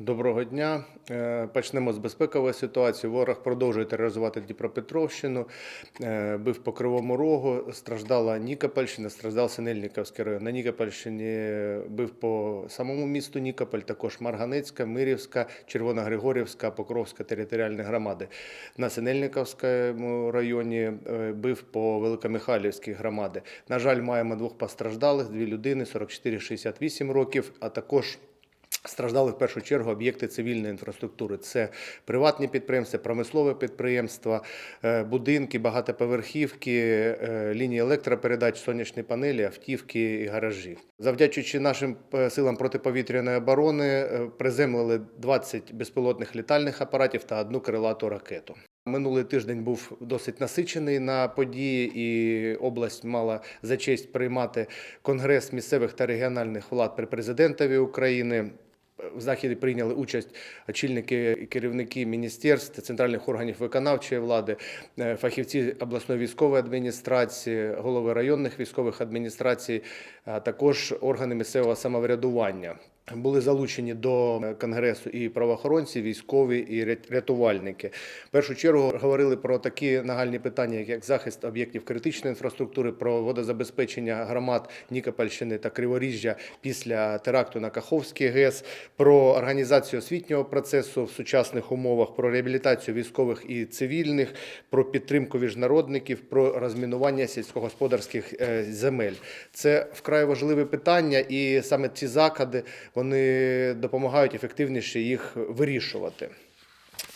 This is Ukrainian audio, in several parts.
Доброго дня. Е, Почнемо з безпекової ситуації. Ворог продовжує тероризувати Дніпропетровщину, е, бив по Кривому Рогу, страждала Нікопольщина, страждав Синельниковський район. На Нікопольщині бив по самому місту Нікополь, також Марганецька, Мирівська, Червоногригорівська, Покровська територіальні громади. На Синельниковському районі е, бив по Великомихайлівській громади. На жаль, маємо двох постраждалих, дві людини, 44-68 років, а також Страждали в першу чергу об'єкти цивільної інфраструктури. Це приватні підприємства, промислове підприємства, е, будинки, багатоповерхівки, е, лінії електропередач, сонячні панелі, автівки і гаражі. Завдячуючи нашим е, силам протиповітряної оборони, приземлили 20 безпілотних літальних апаратів та одну крилату ракету. Минулий тиждень був досить насичений на події, і область мала за честь приймати конгрес місцевих та регіональних влад при президентові України. В заході прийняли участь очільники і керівники міністерств, центральних органів виконавчої влади, е, фахівці обласної військової адміністрації, голови районних військових адміністрацій, а також органи місцевого самоврядування. Були залучені до конгресу і правоохоронці, військові і ря- рятувальники. В першу чергу говорили про такі нагальні питання, як захист об'єктів критичної інфраструктури, про водозабезпечення громад Нікопольщини та Криворіжжя після теракту на Каховський ГЕС, про організацію освітнього процесу в сучасних умовах, про реабілітацію військових і цивільних, про підтримку міжнародників, про розмінування сільськогосподарських е, земель. Це вкрай важливе питання, і саме ці заклади вони допомагають ефективніше їх вирішувати.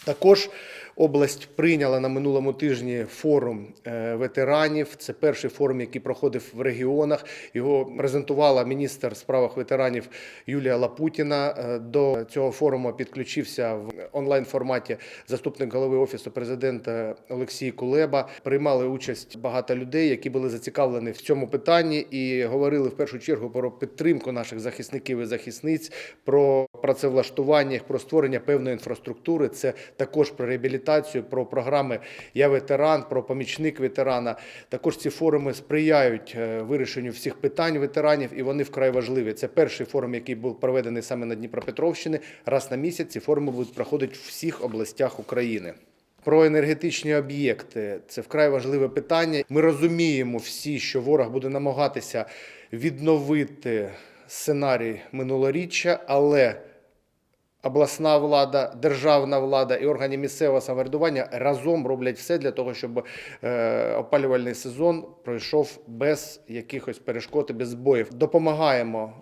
Також область прийняла на минулому тижні форум е, ветеранів. Це перший форум, який проходив в регіонах. Його презентувала міністр справах ветеранів Юлія Лапутіна. Е, До цього форуму підключився в онлайн форматі заступник голови офісу президента Олексій Кулеба. Приймали участь багато людей, які були зацікавлені в цьому питанні, і говорили в першу чергу про підтримку наших захисників і захисниць, про працевлаштування, про створення певної інфраструктури. Це також про реабілітацію, про програми Я ветеран, про помічник ветерана. Також ці форуми сприяють е, вирішенню всіх питань ветеранів, і вони вкрай важливі. Це перший форум, який був проведений саме на Дніпропетровщині. Раз на місяць ці форуми будуть проходити в всіх областях України. Про енергетичні об'єкти це вкрай важливе питання. Ми розуміємо всі, що ворог буде намагатися відновити сценарій минулоріччя, але обласна влада, державна влада і органи місцевого самоврядування разом роблять все для того, щоб е, опалювальний сезон пройшов без якихось перешкод і без збоїв. Допомагаємо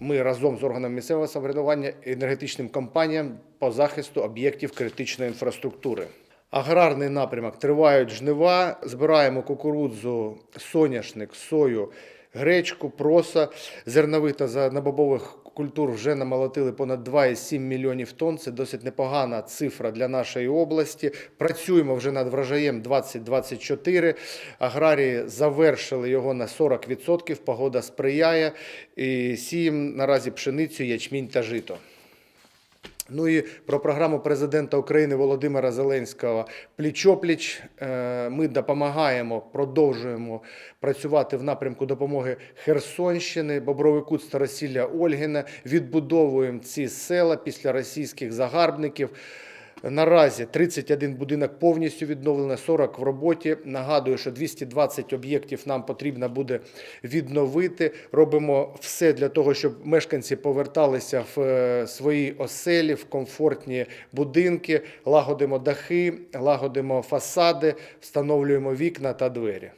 ми разом з органами місцевого самоврядування енергетичним компаніям по захисту об'єктів критичної інфраструктури. Аграрний напрямок тривають жнива. Збираємо кукурудзу, соняшник, сою, гречку, проса, зернових та занабобових культур вже намолотили понад 2,7 мільйонів тонн. Це досить непогана цифра для нашої області. Працюємо вже над врожаєм 2024. Аграрії завершили його на 40%. Погода сприяє. І сіємо наразі пшеницю, ячмінь та жито. Ну і про програму президента України Володимира Зеленського пліч-опліч. Е, Ми допомагаємо, продовжуємо працювати в напрямку допомоги Херсонщини, Бобровий Кут, Старосілля Ольгіна. Відбудовуємо ці села після російських загарбників. Наразі 31 будинок повністю відновлено, 40 в роботі. Нагадую, що 220 об'єктів нам потрібно буде відновити. Робимо все для того, щоб мешканці поверталися в е, свої оселі, в комфортні будинки, лагодимо дахи, лагодимо фасади, встановлюємо вікна та двері.